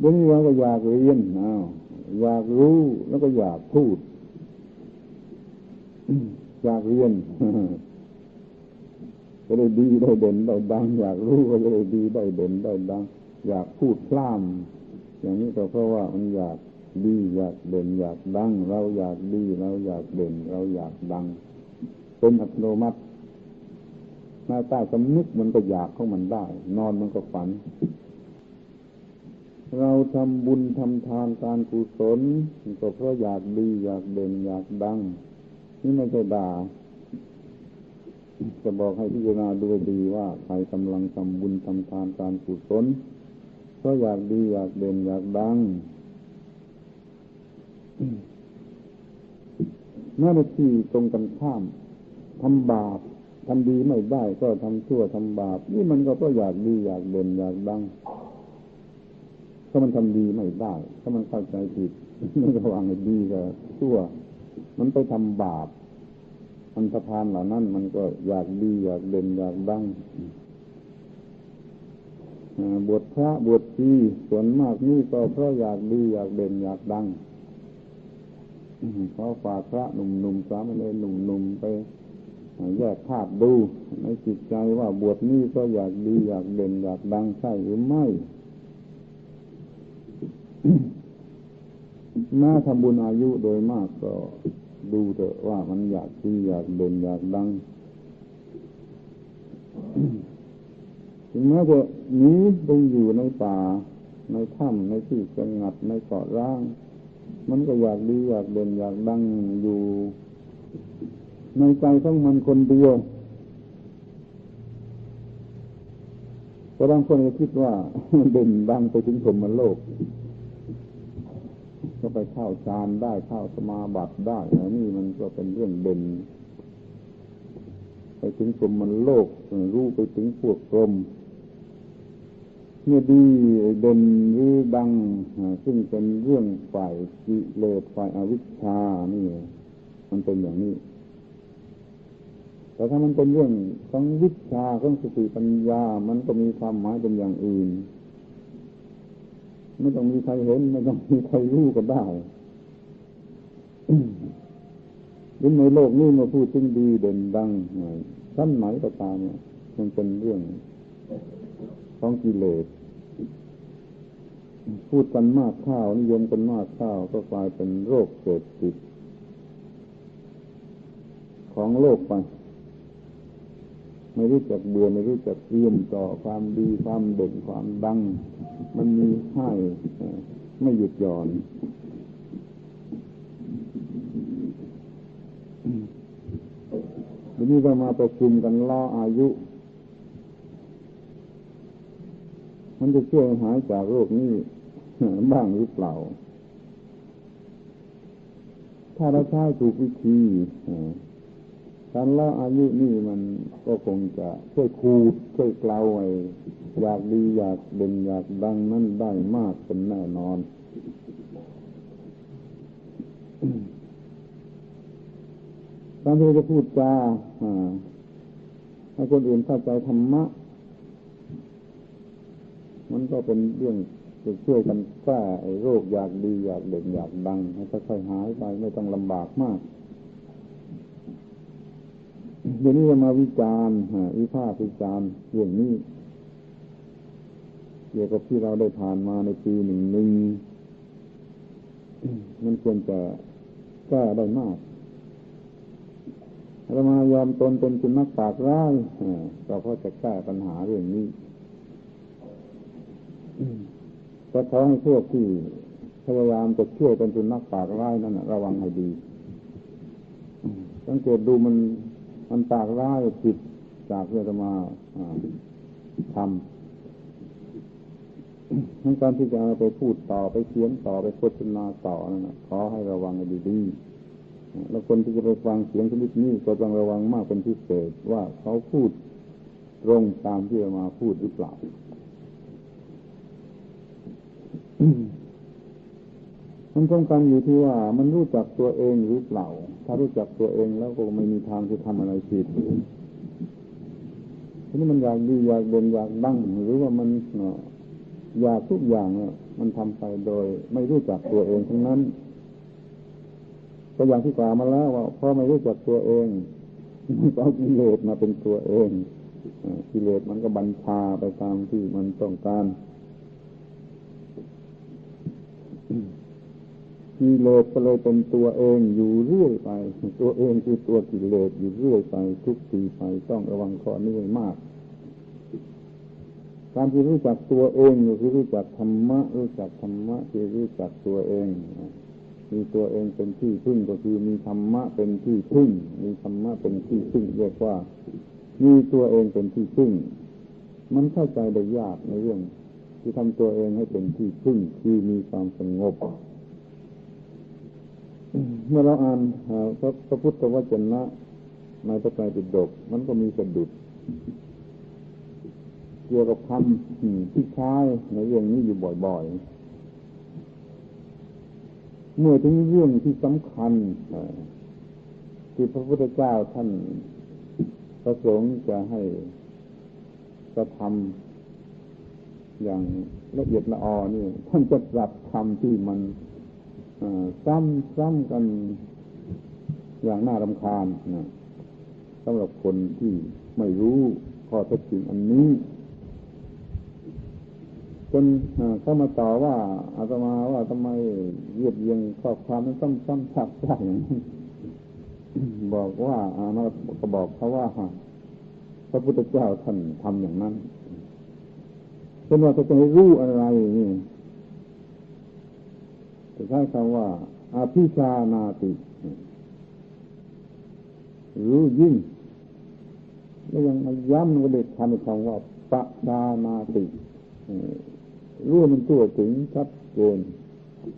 เดี๋ยวนี้เราก็อยากเรียนอ้าวอยากรู้แล้วก็อยากพูด อยากเรียนก็ได้ดีได้เด่นได้ดังอยากรู้ก็ได้ดีได้เด่นได้ดังอยากพูดพล่ามอย่างนี้ก็เพราะว่ามันอยากดีอยากเด่นอยากดัง เราอยากดีเราอยากเด่น เราอยากดัง เป็นอัตโนมัติหน้าใต้สำนึกมันก็อยากของมันได้ นอนมันก็ฝัน เราทำบุญทำทานการกุศลก็เพราะอยากดีอยากเด่นอยากดัง นี่ไม่ใช่ด่า จะบอกให้พิจารณาดูดีว่าใครกำลังทำบุญทำทานการกุศลเพราะอยากดีอยากเด่นอยากดังหน้าที่ตรงกันข้ามทำบาปทำดีไม่ได้ก็ทำชั่วทำบาป นี่มันก็เพราะอยากดีอยากเด่นอยากดัง ถ้ามันทำดีไม่ได้ ถ้ามันเข้าใจผิดระว่างดีกับชั่ว มันไปทำบาปอันสะพานเหล่านั้น มันก็อยากดีอยากเด่นอยากดังบวชพระบวชชีส่วนมากนี่ก็เพราะอยากดีอยากเด่นอยากดังเขาฝากพระหนุ่มๆสามเณรหนุ่มๆไปแยกภาพดูในจิตใจว่าบวชนี่ก็อยากดีอยากเด่นอยากดังใช่หรือไม่ แม้ทำบุญอายุโดยมากก็ดูเถอะว่ามันอยากดีอยากเด่นอยากดังถึงแม้จะหนีไปอยู่ในป่า ในถ้ำในที่สงัดในเกาะร้าง มันก็อยากดีอยากเด่นอยากดังอยู่ ในใจของมันคนเดียวแต่บางคนก็คิดว่าเด่นดังไปถึงพรมโลก ก็ไปเข้าฌานได้เข้าสมาบัติได้อันนี้มันก็เป็นเรื่องเด่น ไปถึงกรมมันโลกรู้ไปถึงพวกกรมเนี่ยดีเด่นหรือดัง ซึ่งเป็นเรื่องฝ่ายกิเลสฝ่ายอวิชชานี่ มันเป็นอย่างนี้ แต่ถ้ามันเป็นเรื่องของวิชาของสติปัญญา มันก็มีความหมายเป็นอย่างอื่น ไม่ต้องมีใครเห็นไม่ต้องมีใครรู้ก็ได้หรือในโลกนี้มาพูดถึงดีเด่นดังหน่อยชั้นไหนก็ตามมันเป็นเรื่องของกิเลสพูดกันมากข้าว นิยมกันมากข้าว ก็กลายเป็นโรคเกิดติดของโลกไป ไม่รู้จักเบื่อไม่รู้จักเตรียมต่อความดีความเด่นความดัง มันมีให้ไม่หยุดหย่อนวันนี้ก็มาประชุมกันล่ออายุ มันจะช่วยหายจากโรคนี้บ้างหรือเปล่า ถ้าเราใช้ถูกวิธี การละอายุนี่มันก็คงจะช่วยคูดช่วยกล่าวไอ้อยากดีอยากเด่นอยากดังนั่นได้มากเป็นแน่นอน การที่จะพูดจาให้คนอื่นเข้าใจธรรมะ มันก็เป็นเรื่องจะช่วยกันแก้ไอ้โรคอยากดีอยากเด่นอยากดังให้ค่อยๆหายไปไม่ต้องลำบากมาก เดี๋ยวนี้จะมาวิจารณ์วิพากษ์วิจารณ์เรื่องนี้เกี่ยวกับที่เราได้ผ่านมาในปีหนึ่งหนึ่งมันควรจะแก้ได้มากเรามายอมตนเป็นจุนักปากร้ายเราะจะแก้ปัญหาเรื่องนี้ก็ขอให้พวกที่พยายามจะช่วยเป็นจุนักปากร้ายนั่นระวังให้ดีสังเกตดูมัน มันปากร้ายผิดจากเรื่องมาทำทั้งการที่จะเอาไปพูดต่อไปเขียนต่อไปโฆษณาต่อนั่นขอให้ระวังดีๆแล้วคนที่จะไปฟังเสียงชนิดนี้ก็ต้องระวังมากเป็นพิเศษว่าเขาพูดตรงตามที่มาพูดหรือเปล่า มันสำคัญอยู่ที่ว่ามันรู้จักตัวเองหรือเปล่า ถ้ารู้จักตัวเองแล้วก็ไม่มีทางที่ทำอะไรผิดทีนี้มันอยากดีอยากเด่นอยากดังหรือว่ามันอยากทุกอย่างมันทำไปโดย ไม่รู้จักตัวเองทั้งนั้นก็อย่างที่กล่าวมาแล้วว่าพอไม่รู้จักตัวเองมันเอากิเลสมาเป็นตัวเองกิเลสมันก็บัญชาไปตามที่มันต้องการ กิเลสก็เลยเป็นตัวเองอยู่เรื่อยไป ตัวเองคือตัวกิเลสอยู่เรื่อยไป ทุกทีไปต้องระวังข้อนี้มาก การที่รู้จักตัวเองคือรู้จักธรรมะ รู้จักธรรมะคือรู้จักตัวเองมีตัวเองเป็นที่พึ่งก็คือมีธรรมะเป็นที่พึ่ง มีธรรมะเป็นที่พึ่งเรียกว่า มีตัวเองเป็นที่พึ่ง มันเข้าใจได้ยากในเรื่อง ที่ทำตัวเองให้เป็นที่พึ่งคือมีความสงบ เมื่อเราอ่านพระพระพุทธวจนะในพระไตรปิฎกมันก็มีสะดุด เกี่ยวกับคำที่ใช้ในเรื่องนี้อยู่บ่อยๆ เมื่อถึงเรื่องที่สำคัญที่พระพุทธเจ้าท่านประสงค์จะให้กระทำอย่างละเอียดละออนี่ท่านจะปรับคำที่มัน ซ้ำซ้ำกันอย่างน่ารำคาญนะสำหรับคนที่ไม่รู้ข้อเท็จจริงอันนี้จนเข้ามาต่อว่าอาตมาว่าทำไมเยียบเยียงข้อความนั้นซ้ำซ้ำซักซักอย่างนี้บอกว่าอามาก็บอกเขาว่าพระพุทธเจ้าท่านทำอย่างนั้นเป็นว่าจะให้รู้อะไรนี่ ใช้คำว่าอาภิชานาติ รู้ยิ่งแล้วยังย้ำว่าเด็กทำคำว่าปะดานาติรู้มันตัวถึงชัดเจน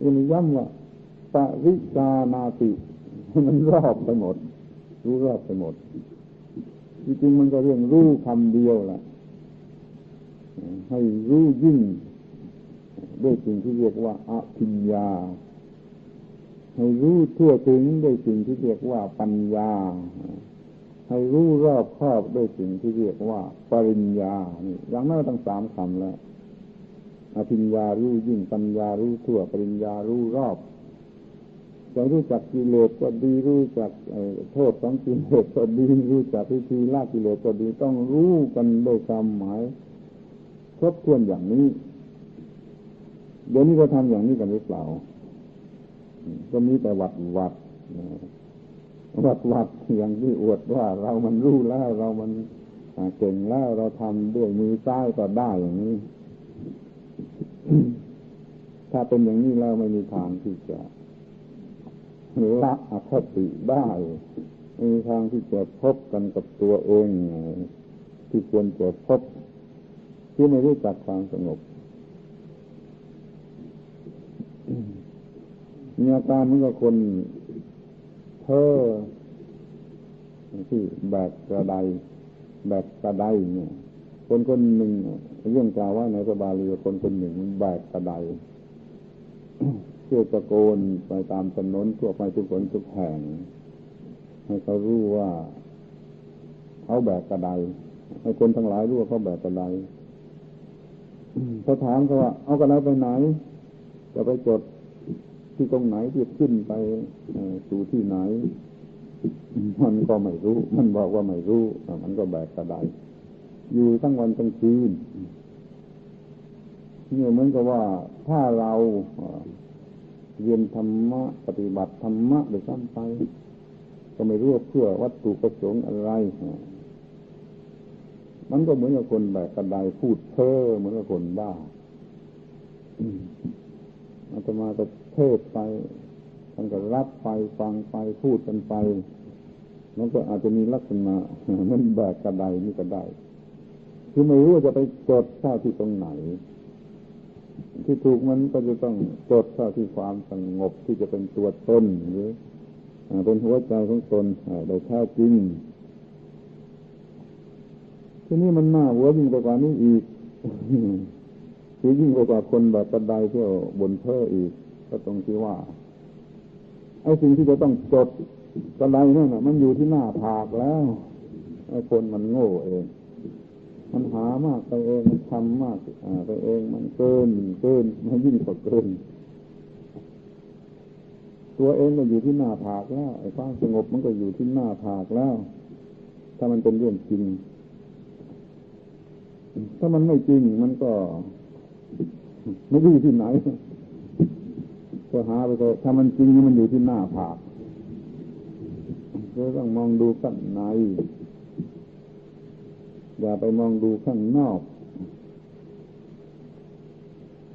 ยังย้ำว่าปริจานาติมันรอบไปหมด รู้รอบไปหมดจริงๆมันก็เรื่องรู้คำเดียวแหละให้รู้ยิ่ง ด้วยสิ่งที่เรียกว่าอภิญญา ให้รู้ทั่วถึงด้วยสิ่งที่เรียกว่าปัญญา ให้รู้รอบครอบด้วยสิ่งที่เรียกว่า ปริญญานี่อย่างนั้นตั้งสามคำแล้วอภิญญารู้ยิ่งปัญญารู้ทั่วปริญญารู้รอบจะรู้จักกิเลสก็ดีรู้จักโทษของกิเลสก็ดีรู้จักวิธีละกิเลสก็ดีต้องรู้กันโดยความหมายครบถ้วนอย่างนี้ เดี๋ยวนี้ก็ทำอย่างนี้กันหรือเปล่า ก็มีแต่วัดวัดวัดวัดอย่างที่อวดว่าเรามันรู้แล้วเรามันเก่งแล้วเราทำด้วยมือซ้ายก็ได้อย่างนี้ ถ้าเป็นอย่างนี้แล้วไม่มีทางที่จะละอคติได้ไม่มีทางที่จะพบกันกับตัวเองที่ควรจะพบที่ไม่รู้จักความสงบ มีอาการเหมือนกับคนเพ้อที่แบกกระไดแบกกระไดเนี่ย คนคนหนึ่งเรื่องกล่าวว่าในสบาลีคนคนหนึ่งแบกกระไดเชื่อตะโกนไปตามถนนทั่วไปทุกคนทุกแห่ง ให้เขารู้ว่าเขาแบกกระไดให้คนทั้งหลายรู้ว่าเขาแบกกระไดเขาถามเขาว่า เอากระไดไปไหน จะไปจด ที่ตรงไหนที่ขึ้นไปสู่ที่ไหน มันก็ไม่รู้ มันบอกว่าไม่รู้ มันก็แบกกระไดอยู่ทั้งวันทั้งคืนเนี่ยเหมือนกับว่าถ้าเราเรียนธรรมะ ปฏิบัติธรรมะโดยซ้ำไป ก็ไม่รู้ว่าเพื่อวัตถุประสงค์อะไร มันก็เหมือนกับคนแบกกระไดพูดเพ้อเหมือนกับคนบ้าอาตมาก็ เทศไปท่านก็รับไปฟังไปพูดกันไปมันก็อาจจะมีลักษณะมันแบกกระไดนี่ก็ได้คือไม่รู้ว่าจะไปจดเข้าที่ตรงไหน ที่ถูกมันก็จะต้องจดเข้าที่ความสงบที่จะเป็นตัวตนหรือเป็นหัวใจของตนโดยแท้จริงที่นี่มันน่าหัวยิ่งไปกว่านี้อีกคือยิ่งกว่าคนแบบกระไดเที่ยวบนเพ้ออีก ก็ตรงที่ว่าไอ้สิ่งที่จะต้องจดกระไดนั่นน่ะมันอยู่ที่หน้าผากแล้วไอ้คนมันโง่เอง มันหามากไปเองมันทำมากไปเองมันเกินเกินมันยิ่งกว่าเกิน ตัวเองก็อยู่ที่หน้าผากแล้วไอ้ความสงบมันก็อยู่ที่หน้าผากแล้ว ถ้ามันเป็นเรื่องจริง ถ้ามันไม่จริงมันก็ ไม่รู้ที่ไหน ก็หาไปเถอะถ้ามันจริงมันอยู่ที่หน้าผากเราต้องมองดูข้างใน อย่าไปมองดูข้างนอก